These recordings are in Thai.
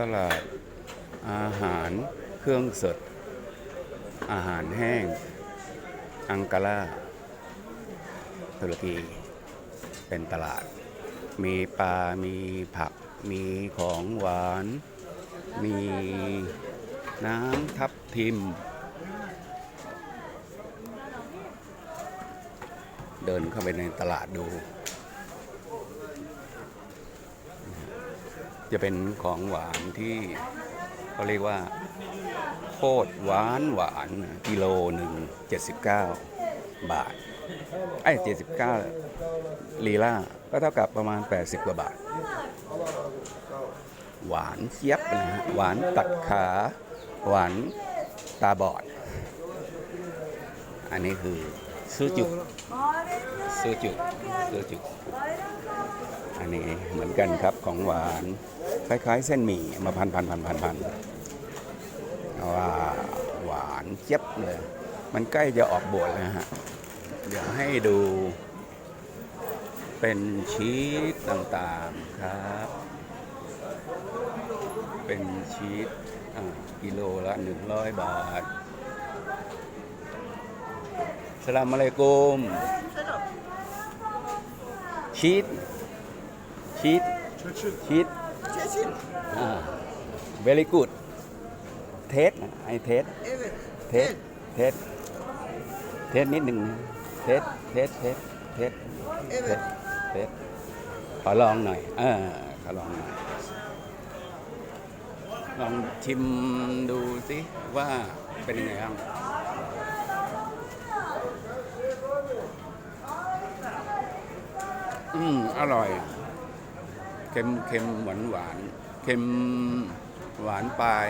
ตลาดอาหารเครื่องสด อาหารแห้ง อังการาตุรกีเป็นตลาด มีปลา มีผัก มีของหวาน มีน้ำทับทิม เดินเข้าไปในตลาดดู จะเป็นของหวานที่เขาเรียกว่าโคตรหวานหวานกิโลหนึ่ง79บเก้าบาทไอ้79ลีลาก็เท่ากับประมาณ 80 กว่าบาท หวานเจี๊ยบเลยฮะหวานตัดขา หวานตาบอด อันนี้คือ ซูจุซูจุซูจุอันนี้เหมือนกันครับของหวาน คล้าย ๆ เส้นหมี่มาพันพันพันพันพันว่าหวานเจี๊ยบเลย มันใกล้จะออกบวชแล้วฮะ เดี๋ยวให้ดู เป็นชีสต่างๆครับ เป็นชีสอ่ากิโลละ 100 บาท สลามอะลัยกุมชีสชีสชีสอ่า very good เทสไอเทสเทสเทสเทสนิดหนึ่งเทสเทสเทสเทสเทสเทสขอลองหน่อยเออขอลองหน่อย ลองชิมดูสิว่าเป็นยังไงบ้าง อืมอร่อย เค็มเค็มหวานหวานเค็มหวานปลาย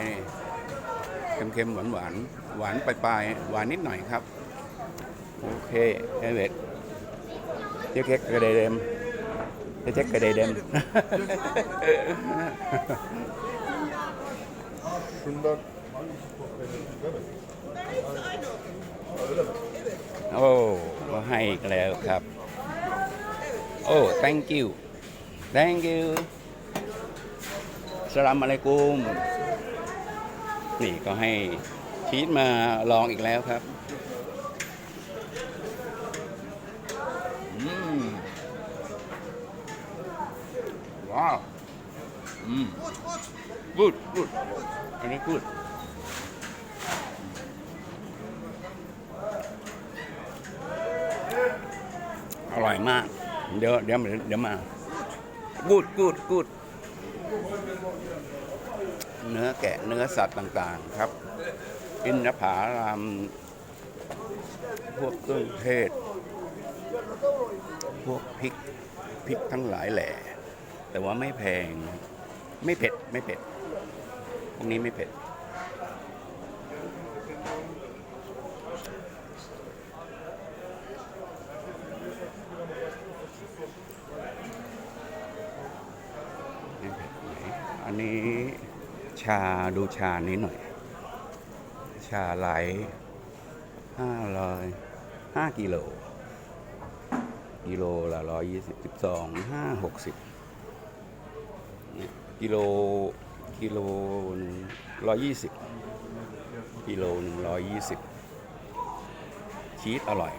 เค็มเค็มหวานหวานหวานปลายปลายหวานนิดหน่อยครับ โอเคเอเวตเจ๊เก๊กกระเดเดมเจ๊เจ๊กกระเดเดม Şundan Evet. โอ้ก็ให้อีกแล้วครับ โอ้ thank you thank you สลามอะลัยกุมนี่ก็ให้ชีสมาลองอีกแล้วครับว้าวอืม good good อันนี้ good อร่อยมาก เดี๋ยวเดี๋ยวเดี๋ยวมากูดกูดกูดเนื้อแกะเนื้อสัตว์ต่างๆครับ อินทผารามพวกเครื่องเทศ พวกพริกพริกทั้งหลายแหล่ แต่ว่าไม่แพง ไม่เผ็ด ไม่เผ็ดพวกนี้ไม่เผ็ด ไม่เผ็ดไหนอั นนี้ชาดูชานี้หน่อย ชาไหลห้าร้อยห้ากิโลกิโลละร้อยยี่สิบสิบสองห้าหกสิบกิโลกิโลหนึ่งร้อยยี่สิบกิโลหนึ่งร้อยยี่สิบชีสอร่อย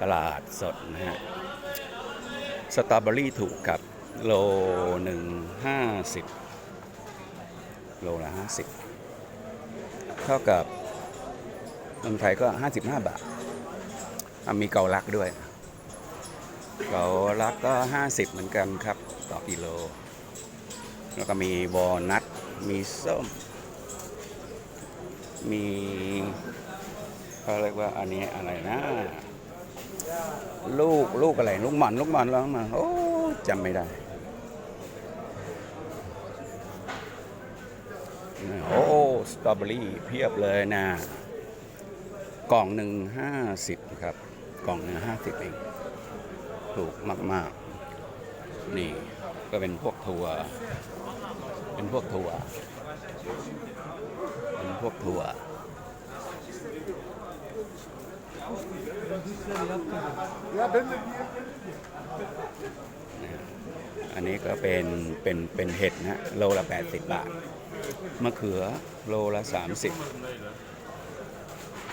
ตลาดสดนะฮะ สตรอเบอรี่ถูกกับโลหนึ่งห้าสิบโลละห้าสิบเท่ากับเมืองไทยก็ห้าสิบห้าบาท มีเกาลักด้วย เกาลักก็ห้าสิบเหมือนกันครับ ต่อกิโล แล้วก็มีวอลนัทมีส้ม มีเขาเรียกว่าอันนี้อะไรนะ ลูกลูกอะไรลูกหมันลูกหมันแล้วมาโอ้จำไม่ได้โอ้สตรอเบอรี่เพียบเลยนะกล่องหนึ่งห้าสิบครับ กล่องหนึ่งห้าสิบเอง ถูกมาก ๆ นี่ก็เป็นพวกทัวร์เป็นพวกทัวร์เป็นพวกทัวร์ อันนี้ก็เป็นเป็นเป็นเห็ดนะโลละ 80 บาท มะเขือโลละ 30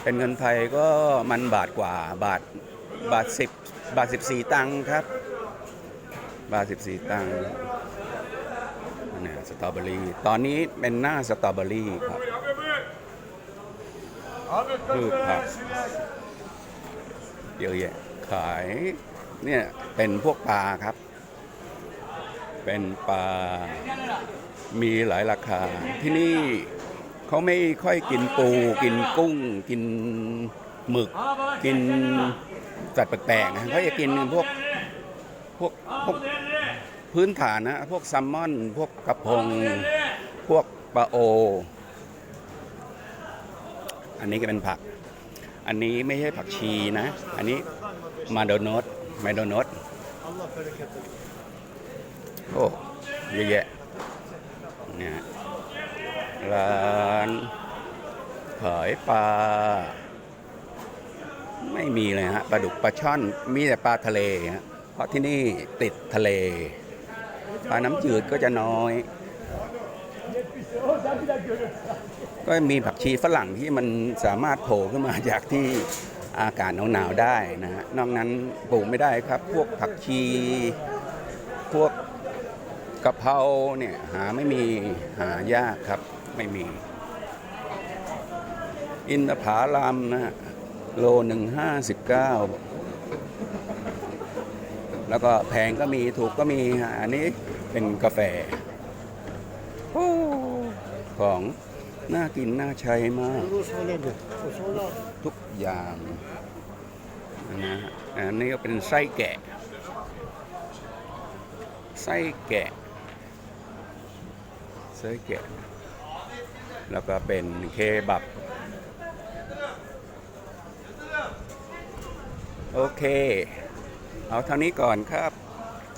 เป็นเงินไทยก็มันบาทกว่าบาทบาท 10 บาท 14 ตังค์ครับ บาท 14 ตังค์นี่สตรอเบอรี่ ตอนนี้เป็นหน้าสตรอเบอรี่ครับ พืชผัก เยอะแยะขายเนี่ยเป็นพวกปลาครับ เป็นปลามีหลายราคา ที่นี่เขาไม่ค่อยกินปู กินกุ้ง กินหมึก กินสัตว์แปลกๆเขาจะกินพวกพวกพวกพื้นฐานนะพวกแซลมอน พวกกระพง พวกปลาโอ อันนี้ก็เป็นผัก อันนี้ไม่ใช่ผักชีนะ อันนี้มาโดนอตมาโดนอตโอ้เยอะแยะเนี่ยร้านขายปลา ไม่มีเลยฮะปลาดุกปลาช่อนมีแต่ปลาทะเลฮะเพราะที่นี่ติดทะเล ปลาน้ำจืดก็จะน้อย ก็มีผักชีฝรั่งที่มันสามารถโผล่ขึ้นมาจากที่อากาศหนาวๆได้นะฮะนอกนั้นปลูกไม่ได้ครับ พวกผักชี พวกกะเพราเนี่ยหาไม่มีหายากครับไม่มี อินทผาลัมนะฮะโลหนึ่งห้าสิบเก้าแล้วก็แพงก็มีถูกก็มีอันนี้เป็นกาแฟของ น่ากินน่าใช้มาก ทุกอย่างนะฮะอันนี้ก็เป็นไส้แกะ ไส้แกะ ไส้แกะ แล้วก็เป็นเคบับ โอเค เอาเท่านี้ก่อนครับ